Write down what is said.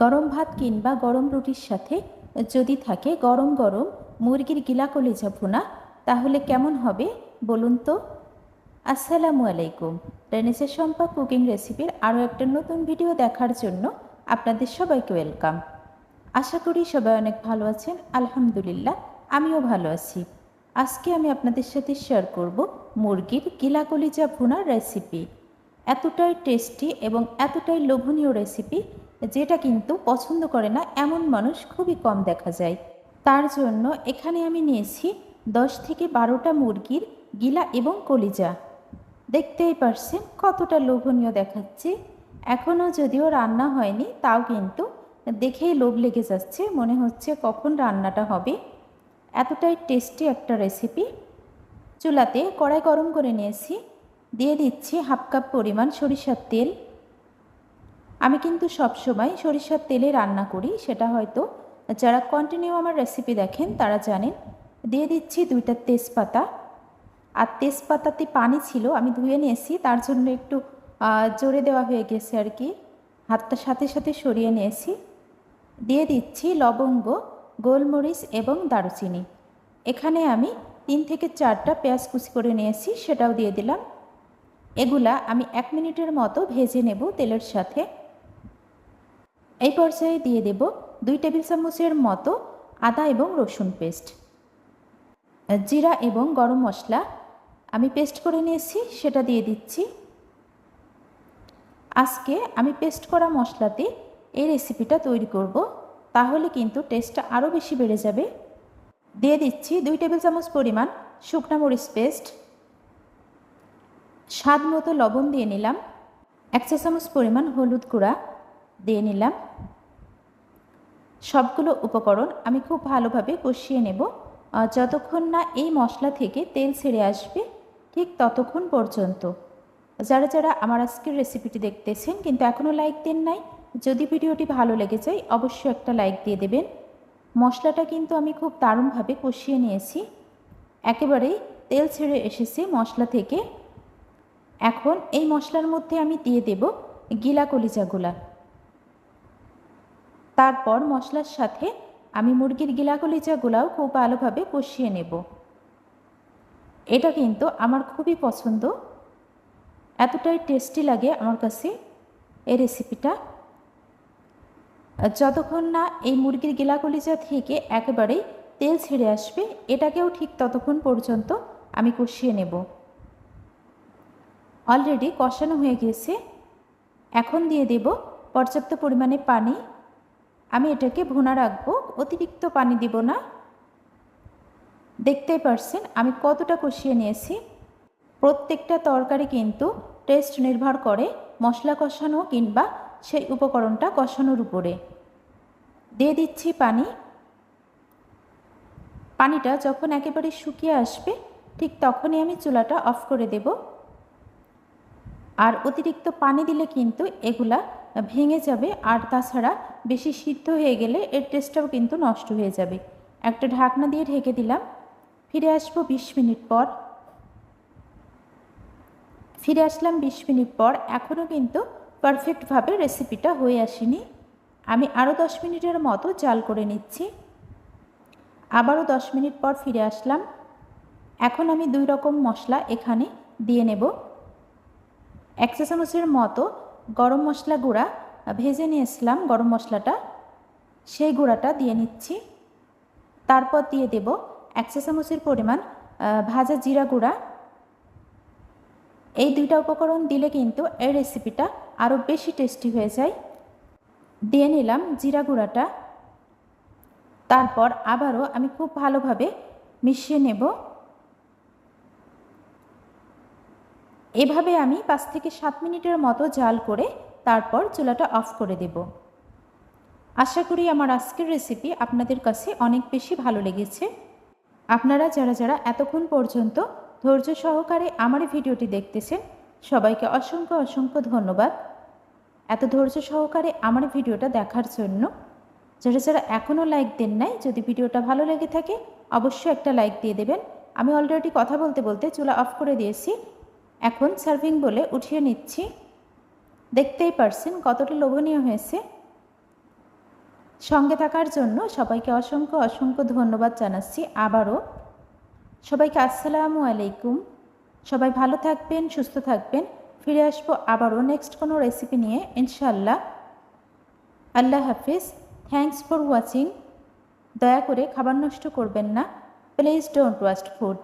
গরম ভাত কিংবা গরম রুটির সাথে যদি থাকে গরম গরম মুরগির গিলা কলিজা ভুনা, তাহলে কেমন হবে বলুন তো? আসসালামু আলাইকুম। রেনেসের সম্পা কুকিং রেসিপির আরও একটা নতুন ভিডিও দেখার জন্য আপনাদের সবাইকে ওয়েলকাম। আশা করি সবাই অনেক ভালো আছেন, আলহামদুলিল্লাহ, আমিও ভালো আছি। আজকে আমি আপনাদের সাথে শেয়ার করব মুরগির গিলা কলিজা ভুনার রেসিপি এতটাই টেস্টি এবং এতটাই লোভনীয় রেসিপি যেটা কিন্তু পছন্দ করে না, এমন মানুষ খুবই কম দেখা যায়। তার জন্য এখানে আমি নিয়েছি দশ থেকে বারোটা মুরগির গিলা এবং কলিজা। দেখতেই পারছেন কতটা লোভনীয় দেখাচ্ছে। এখনও যদিও রান্না হয়নি, তাও কিন্তু দেখেই লোভ লেগে যাচ্ছে, মনে হচ্ছে কখন রান্নাটা হবে। এতটাই টেস্টি একটা রেসিপি চুলাতে কড়াই গরম করে নিয়েছি। দিয়ে দিচ্ছি হাফ কাপ পরিমাণ সরিষার তেল। আমি কিন্তু সবসময় সরিষার তেলে রান্না করি, সেটা হয়তো যারা কন্টিনিউ আমার রেসিপি দেখেন তারা জানেন। দিয়ে দিচ্ছি দুইটা তেজপাতা। আর তেজপাতাতে পানি ছিল, আমি ধুয়ে নিয়েছি, তার জন্য একটু জোরে দেওয়া হয়ে গেছে আর কি। হাতটা সাথে সাথে সরিয়ে নিয়েছি। দিয়ে দিচ্ছি লবঙ্গ, গোলমরিচ এবং দারুচিনি। এখানে আমি তিন থেকে চারটা পেঁয়াজ কুচি করে নিয়েছি, সেটাও দিয়ে দিলাম। এগুলা আমি এক মিনিটের মতো ভেজে নেব তেলের সাথে। এই পর্যায়ে দিয়ে দেব দুই টেবিল চামচের মতো আদা এবং রসুন পেস্ট। জিরা এবং গরম মশলা আমি পেস্ট করে নিয়েছি, সেটা দিয়ে দিচ্ছি। আজকে আমি পেস্ট করা মশলাতে এই রেসিপিটা তৈরি করব, তাহলে কিন্তু টেস্টটা আরও বেশি বেড়ে যাবে। দিয়ে দিচ্ছি দুই টেবিল চামচ পরিমাণ শুকনা মরিচ পেস্ট। স্বাদ মতো লবণ দিয়ে নিলাম। এক চা চামচ পরিমাণ হলুদ গুঁড়া। দিয়ে নিলাম। সবগুলো উপকরণ আমি খুব ভালোভাবে কষিয়ে নেব। যতক্ষণ না এই মশলা থেকে তেল ছেড়ে আসবে, ঠিক ততক্ষণ পর্যন্ত। যারা যারা আমার আজকের রেসিপিটি দেখতেছেন কিন্তু এখনও লাইক দেন নাই, যদি ভিডিওটি ভালো লেগে যায়, অবশ্যই একটা লাইক দিয়ে দেবেন। মশলাটা কিন্তু আমি খুব দারুণভাবে কষিয়ে নিয়েছি। একেবারেই তেল ছেড়ে এসেছে মশলা থেকে। এখন এই মশলার মধ্যে আমি দিয়ে দেব গিলা কলিজাগুলা। তারপর মশলার সাথে আমি মুরগির গিলা কলিজাগুলাও খুব ভালোভাবে কষিয়ে নেব। এটা কিন্তু আমার খুবই পছন্দ। এতটাই টেস্টি লাগে আমার কাছে এই রেসিপিটা যতক্ষণ না এই মুরগির গিলা কলিজা থেকে একেবারেই তেল ছেড়ে আসবে, এটাকেও ঠিক ততক্ষণ পর্যন্ত আমি কষিয়ে নেব। অলরেডি কষানো হয়ে গেছে। এখন দিয়ে দেব পর্যাপ্ত পরিমাণে পানি আমি এটাকে ভুনা রাখব, অতিরিক্ত পানি দিব না। দেখতেই পারছেন, আমি কতটা কষিয়ে নিয়েছি। প্রত্যেকটা তরকারি কিন্তু টেস্ট নির্ভর করে মশলা কষানো কিংবা সেই উপকরণটা কষানোর উপরে। দিয়ে দিচ্ছি পানি। পানিটা যখন একেবারে শুকিয়ে আসবে, ঠিক তখনই আমি চুলাটা অফ করে দেব। আর অতিরিক্ত পানি দিলে কিন্তু এগুলা ভেঙে যাবে, আর তাছাড়া বেশি সিদ্ধ হয়ে গেলে এর টেস্টটাও কিন্তু নষ্ট হয়ে যাবে। একটা ঢাকনা দিয়ে ঢেকে দিলাম। ফিরে আসব বিশ মিনিট পর। ফিরে আসলাম বিশ মিনিট পর। এখনও কিন্তু পারফেক্টভাবে রেসিপিটা হয়ে আসেনি। আমি আরও দশ মিনিটের মতো জাল করে নিচ্ছি। আবারও দশ মিনিট পর ফিরে আসলাম। এখন আমি দুই রকম মশলা এখানে দিয়ে নেব। এক চামচের মতো গরম মশলা গুঁড়া ভেজে নিয়েছিলাম গরম মশলাটা। সেই গুঁড়াটা দিয়ে নিচ্ছি। তারপর দিয়ে দেব এক চা চামচের পরিমাণ ভাজা জিরা গুঁড়া। এই দুইটা উপকরণ দিলে কিন্তু এই রেসিপিটা আরও বেশি টেস্টি হয়ে যায়। দিয়ে নিলাম জিরা গুঁড়াটা। তারপর আবারও আমি খুব ভালোভাবে মিশিয়ে নেব। এভাবে আমি পাঁচ থেকে সাত মিনিটের মতো জাল করে তারপর চুলাটা অফ করে দেব। আশা করি আমার আজকের রেসিপি আপনাদের কাছে অনেক বেশি ভালো লেগেছে। আপনারা যারা যারা এতক্ষণ পর্যন্ত ধৈর্য সহকারে আমার ভিডিওটি দেখতেছেন, সবাইকে অসংখ্য অসংখ্য ধন্যবাদ। এত ধৈর্য সহকারে আমার ভিডিওটা দেখার জন্য যারা যারা এখনও লাইক দেন নাই, যদি ভিডিওটা ভালো লেগে থাকে, অবশ্যই একটা লাইক দিয়ে দেবেন। আমি অলরেডি কথা বলতে বলতে চুলা অফ করে দিয়েছি। এখন সার্ভিং বলে উঠিয়ে নিচ্ছি। দেখতেই পারছেন কতটা লোভনীয় হয়েছে। সঙ্গে থাকার জন্য সবাইকে অসংখ্য অসংখ্য ধন্যবাদ জানাচ্ছি আবারও। সবাইকে আসসালামু আলাইকুম। সবাই ভালো থাকবেন, সুস্থ থাকবেন। ফিরে আসব আবারও নেক্সট কোনো রেসিপি নিয়ে ইনশাল্লাহ আল্লাহ হাফিজ। থ্যাংকস ফর ওয়াচিং দয়া করে খাবার নষ্ট করবেন না। Please don't waste food